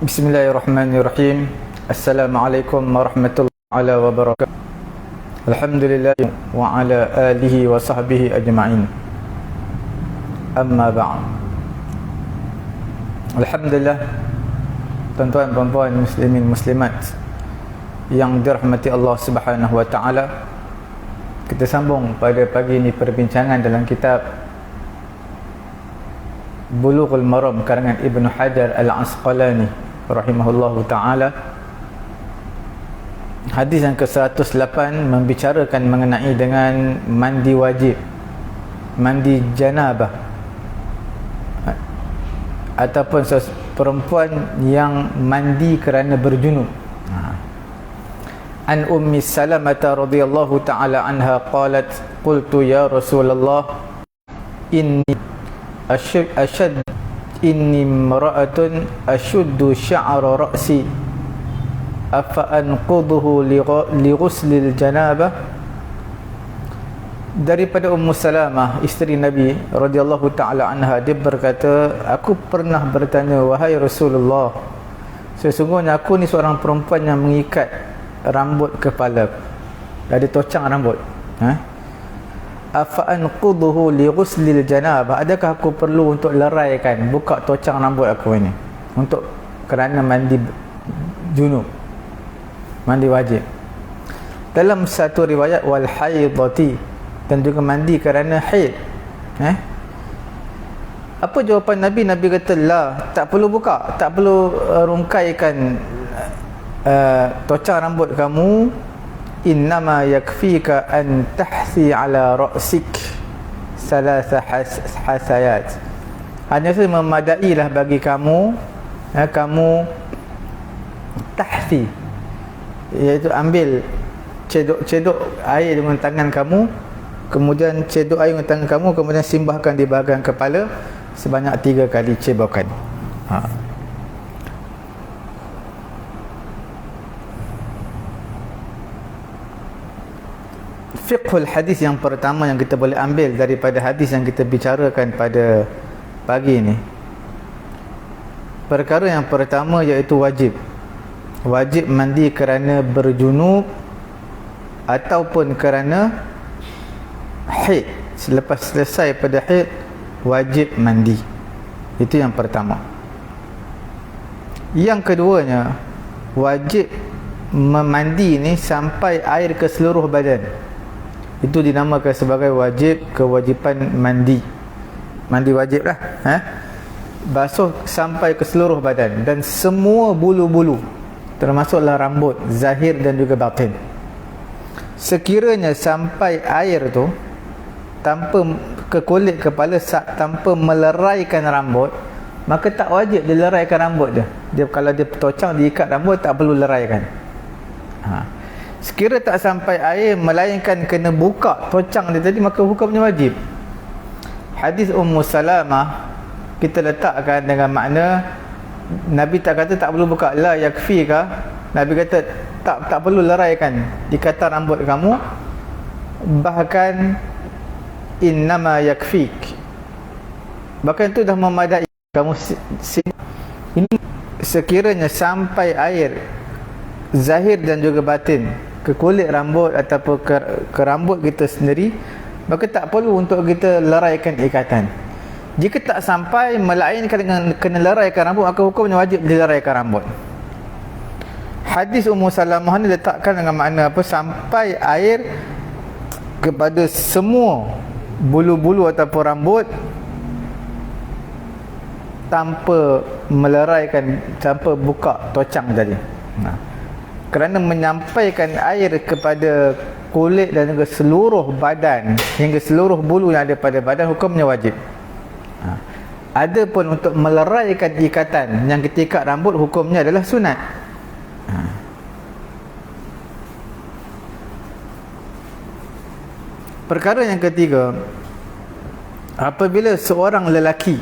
Bismillahirrahmanirrahim. Assalamualaikum warahmatullahi wabarakatuh. Alhamdulillah wa ala alihi wa sahbihi ajma'in. Amma ba'd. Alhamdulillah tuan-tuan puan-puan muslimin muslimat yang dirahmati Allah Subhanahu wa taala. Kita sambung pada pagi ini perbincangan dalam kitab Bulughul Maram karangan Ibnu Hajar Al-Asqalani rahimahullahu taala. Hadis yang ke-108 membicarakan mengenai dengan mandi wajib. Mandi janabah. Ataupun perempuan yang mandi kerana berjunub. An Ummi Salamah radhiyallahu taala anha qalat qultu ya Rasulullah inni ashad inni mar'atun ashuddu sya'ra ra'si. Afa anqudhu li ghuslil janabah daripada Ummu Salamah isteri Nabi radhiyallahu taala anha dia berkata aku pernah bertanya wahai Rasulullah sesungguhnya aku ni seorang perempuan yang mengikat rambut kepala. Ada tocang rambut ha afaan quduhu li ghuslil janabah. Adakah aku perlu untuk leraikan buka tocang rambut aku ini? Untuk kerana mandi junub mandi wajib. Dalam satu riwayat wal haidati dan juga mandi kerana haid. Eh? Apa jawapan Nabi? Nabi kata lah tak perlu buka tak perlu uh, rungkaikan uh, tocang rambut kamu innama yakfika an tahsi ala ra'sik salasa has hasayat. Hanya saja memadailah bagi kamu ya, kamu tahsi iaitu ambil cedok-cedok air dengan tangan kamu kemudian cedok air dengan tangan kamu kemudian simbahkan di bahagian kepala sebanyak tiga kali cebakan ha. Fiqhul hadis yang pertama yang kita boleh ambil daripada hadis yang kita bicarakan pada pagi ini. Perkara yang pertama iaitu wajib. Wajib mandi kerana berjunub ataupun kerana haid. Selepas selesai pada haid wajib mandi. Itu yang pertama. Yang keduanya wajib memandi ni sampai air ke seluruh badan itu dinamakan sebagai wajib kewajipan mandi. Mandi wajib lah ha? basuh sampai ke seluruh badan dan semua bulu-bulu termasuklah rambut zahir dan juga batin. Sekiranya sampai air tu tanpa ke kulit kepala tanpa meleraikan rambut maka tak wajib dia leraikan rambut dia. Dia kalau dia tocang diikat rambut tak perlu leraikan. Ha sekira tak sampai air melainkan kena buka tocang dia tadi maka hukumnya wajib. Hadis Ummu Salamah kita letakkan dengan makna Nabi tak kata tak perlu buka la yakfi kah Nabi kata tak tak perlu leraikan dikata rambut kamu. Bahkan innama yakfik. Bahkan itu dah memadai kamu ini sekiranya sampai air zahir dan juga batin ke kulit rambut ataupun ke, ke rambut kita sendiri maka tak perlu untuk kita leraikan ikatan. Jika tak sampai melainkan dengan kena leraikan rambut maka hukumnya wajib dileraikan rambut. Hadis Ummu Salamah ni letakkan dengan makna apa? Sampai air kepada semua bulu-bulu ataupun rambut tanpa meleraikan tanpa buka tocang tadi nah kerana menyampaikan air kepada kulit dan juga seluruh badan hingga seluruh bulu yang ada pada badan hukumnya wajib ha. ada pun untuk meleraikan ikatan yang ketika rambut hukumnya adalah sunat ha. perkara yang ketiga apabila seorang lelaki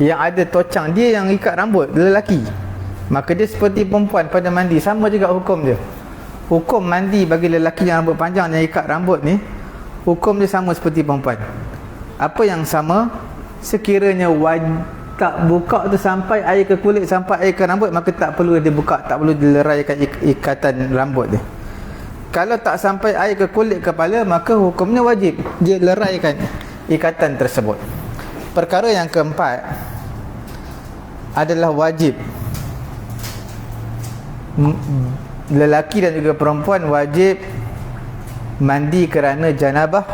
yang ada tocang dia yang ikat rambut lelaki maka dia seperti perempuan pada mandi. Sama juga hukum dia. Hukum mandi bagi lelaki yang rambut panjang yang ikat rambut ni hukum dia sama seperti perempuan. Apa yang sama? Sekiranya waj tak buka tu sampai air ke kulit sampai air ke rambut maka tak perlu dia buka tak perlu dileraikan ik ikatan rambut dia. Kalau tak sampai air ke kulit kepala maka hukumnya wajib dia leraikan ikatan tersebut. Perkara yang keempat adalah wajib lelaki dan juga perempuan wajib mandi kerana janabah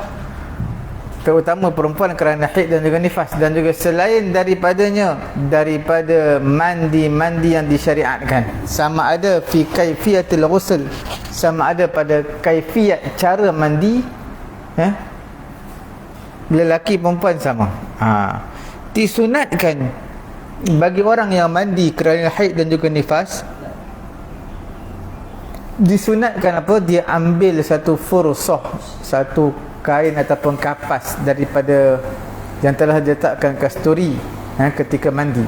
terutama perempuan kerana haid dan juga nifas. Dan juga selain daripadanya daripada mandi-mandi yang disyariatkan. Sama ada fi kaifiyatil ghusl sama ada pada kaifiat cara mandi ya. Lelaki perempuan sama. Ha. Disunatkan bagi orang yang mandi kerana haid dan juga nifas disunatkan apa dia ambil satu fursah satu kain ataupun kapas daripada yang telah diletakkan kasturi eh, ketika mandi.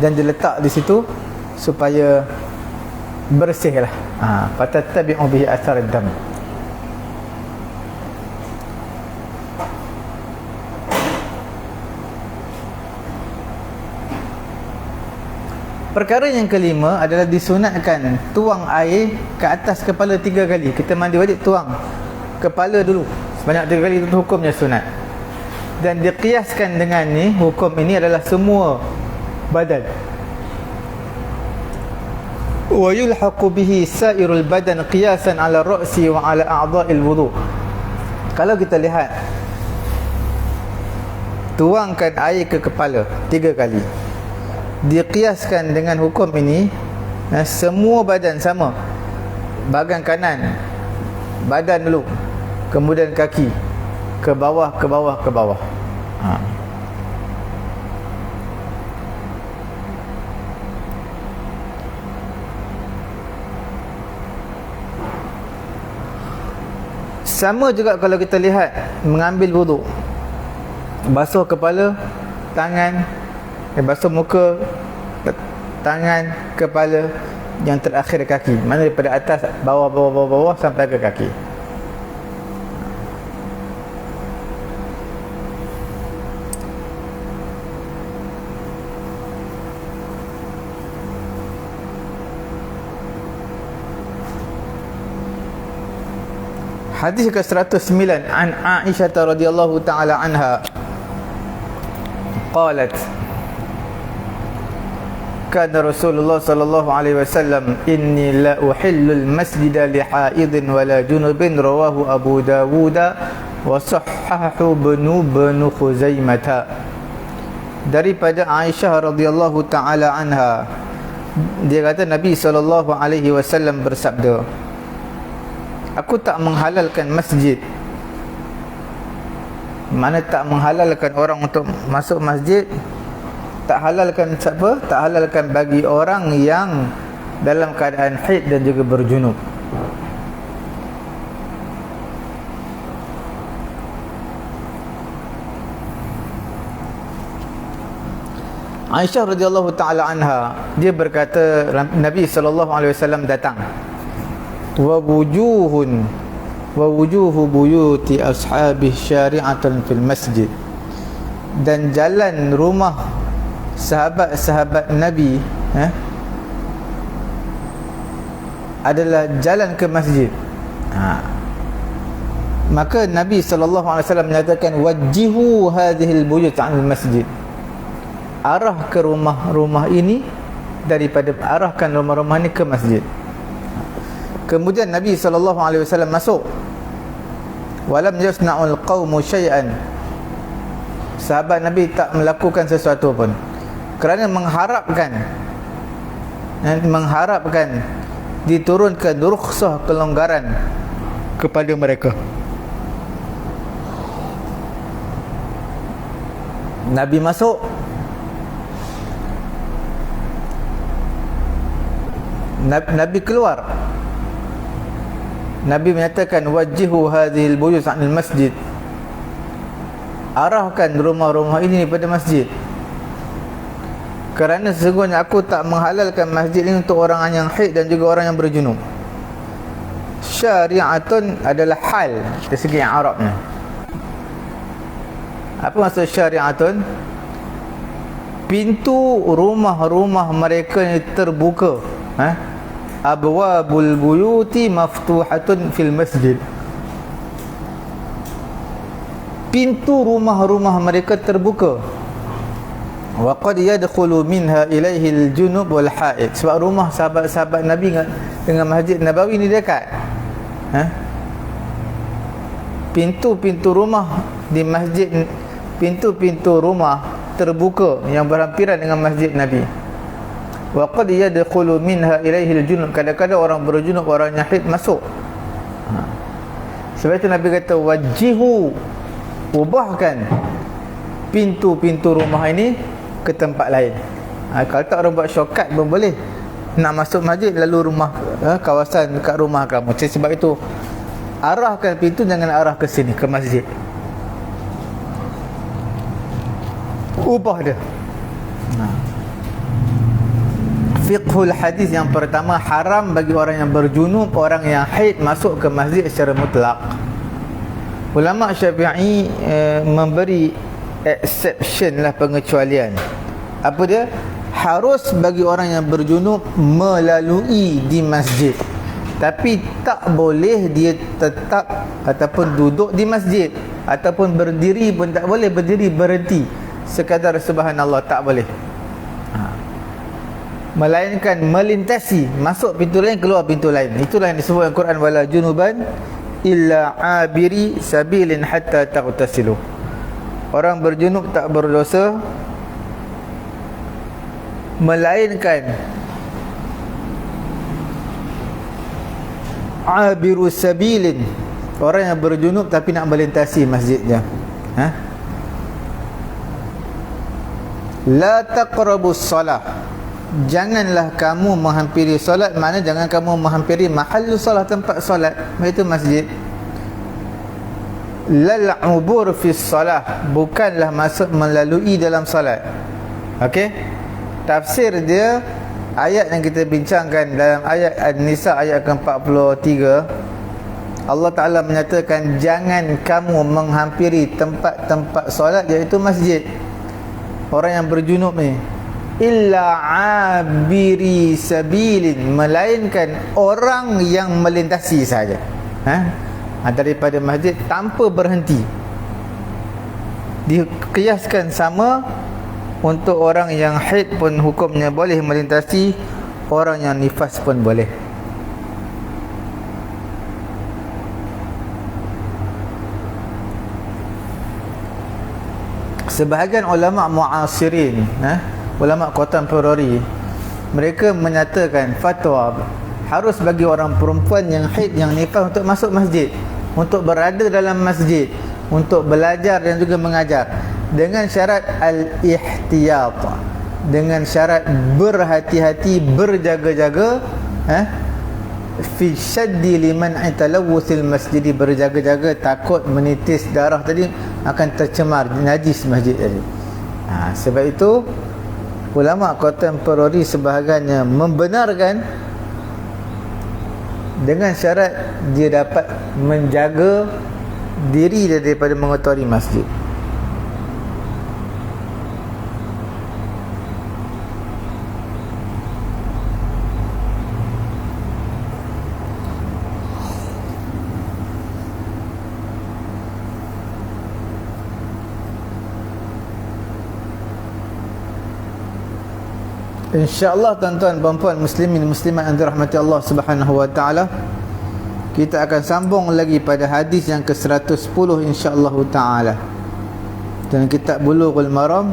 Dan diletak di situ supaya bersihlah. Ha fatatabi'u bihi athar dam Perkara yang kelima adalah disunatkan tuang air ke atas kepala tiga kali. Kita mandi wajib tuang kepala dulu. Sebanyak tiga kali itu hukumnya sunat. Dan dikiaskan dengan ni, hukum ini adalah semua badan. Wa yulhaqu bihi sa'irul badan qiyasan ala ra'si wa ala a'dha'il wudu. Kalau kita lihat tuangkan air ke kepala tiga kali dikiaskan dengan hukum ini eh, semua badan sama. Bahagian kanan badan dulu kemudian kaki ke bawah ke bawah ke bawah. Ha. sama juga kalau kita lihat mengambil wuduk basuh kepala tangan dan basuh muka tangan kepala yang terakhir kaki. Mana daripada atas bawah bawah bawah bawah sampai ke kaki. Hadis ke-109 an Aisyah radhiyallahu taala anha. Qalat kana Rasulullah sallallahu alaihi wasallam inni la uhillu al-masjida li haidin wala junubin rawahu Abu Dawud wa sahahahu ibn ibn Khuzaimah. Daripada Aisyah radhiyallahu taala anha dia kata Nabi sallallahu alaihi wasallam bersabda Aku tak menghalalkan masjid. Mana tak menghalalkan orang untuk masuk masjid tak halalkan siapa? Tak halalkan bagi orang yang dalam keadaan haid dan juga berjunub. Aisyah radhiyallahu taala anha dia berkata Nabi sallallahu alaihi wasallam datang wa wujuhun wa wujuhu buyuti ashabi syari'atan fil masjid dan jalan rumah sahabat-sahabat Nabi eh, adalah jalan ke masjid. Ha. Maka Nabi wasallam menyatakan wajihu hadhil buyut al masjid. Arah ke rumah-rumah ini daripada arahkan rumah-rumah ini ke masjid. Kemudian Nabi wasallam masuk. Walam yasna'ul qaumu syai'an. Sahabat Nabi tak melakukan sesuatu pun kerana mengharapkan. Mengharapkan diturunkan rukhsah kelonggaran kepada mereka. Nabi masuk. Nabi keluar. Nabi menyatakan wajihu hadhil buyus anil masjid arahkan rumah-rumah ini pada masjid kerana sesungguhnya aku tak menghalalkan masjid ini untuk orang yang haid dan juga orang yang berjunub. Syariatun adalah hal dari segi yang Arabnya. Apa maksud syariatun? Pintu rumah-rumah mereka yang terbuka ha? abwabul buyuti maftuhatun fil masjid. Pintu rumah-rumah mereka terbuka wa qad yadkhulu minha ilaihi al-junub wal haid sebab rumah sahabat-sahabat Nabi dengan Masjid Nabawi ni dekat. Ha? Pintu-pintu rumah di masjid pintu-pintu rumah terbuka yang berhampiran dengan Masjid Nabi. Wa qad yadkhulu minha ilaihi al-junub. Kadang-kadang orang berjunub orang nyahid masuk. Ha. sebab itu Nabi kata wajihu ubahkan pintu-pintu rumah ini ke tempat lain. Ha, kalau tak orang buat shortcut pun boleh. Nak masuk masjid lalu rumah ha, kawasan dekat rumah kamu. Sebab itu arahkan pintu jangan arah ke sini ke masjid. Ubah dia. Ha. fiqhul hadis yang pertama haram bagi orang yang berjunub orang yang haid masuk ke masjid secara mutlak. Ulama syafi'i eh, memberi exception lah pengecualian. Apa dia? Harus bagi orang yang berjunub melalui di masjid. Tapi tak boleh dia tetap ataupun duduk di masjid. Ataupun berdiri pun tak boleh berdiri berhenti. Sekadar subhanallah tak boleh. Ha. melainkan melintasi masuk pintu lain keluar pintu lain. Itulah yang disebut dalam Quran wala junuban illa abiri sabilin hatta taghtasilu orang berjunub tak berdosa melainkan abiru sabilin. Orang yang berjunub tapi nak melintasi masjidnya. Ha? La taqrabus salah janganlah kamu menghampiri solat. Mana jangan kamu menghampiri mahal solat tempat solat. Iaitu masjid lal ubur fi salah. Bukanlah masuk melalui dalam salat. Okey? Tafsir dia ayat yang kita bincangkan dalam ayat an-nisa ayat ke-43 Allah Taala menyatakan jangan kamu menghampiri tempat-tempat solat iaitu masjid. Orang yang berjunub ni illa abiri sabilin melainkan orang yang melintasi saja. Ha ha, daripada masjid tanpa berhenti. Dikiaskan sama untuk orang yang haid pun hukumnya boleh melintasi orang yang nifas pun boleh. Sebahagian ulama muasirin eh, ulama contemporary mereka menyatakan fatwa harus bagi orang perempuan yang haid yang nifas untuk masuk masjid untuk berada dalam masjid untuk belajar dan juga mengajar. Dengan syarat al-ihtiyat. Dengan syarat berhati-hati berjaga-jaga eh fi shaddi liman italawuthil masjid berjaga-jaga takut menitis darah tadi akan tercemar najis masjid tadi. Ha, sebab itu ulama kontemporari sebahagiannya membenarkan dengan syarat dia dapat menjaga diri daripada mengotori masjid InsyaAllah tuan-tuan puan muslimin muslimat yang dirahmati Allah subhanahu wa ta'ala Kita akan sambung lagi pada hadis yang ke-110 insyaAllah ta'ala. Dan kitab bulughul maram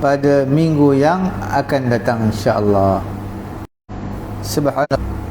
Pada minggu yang akan datang insyaAllah. Subhanallah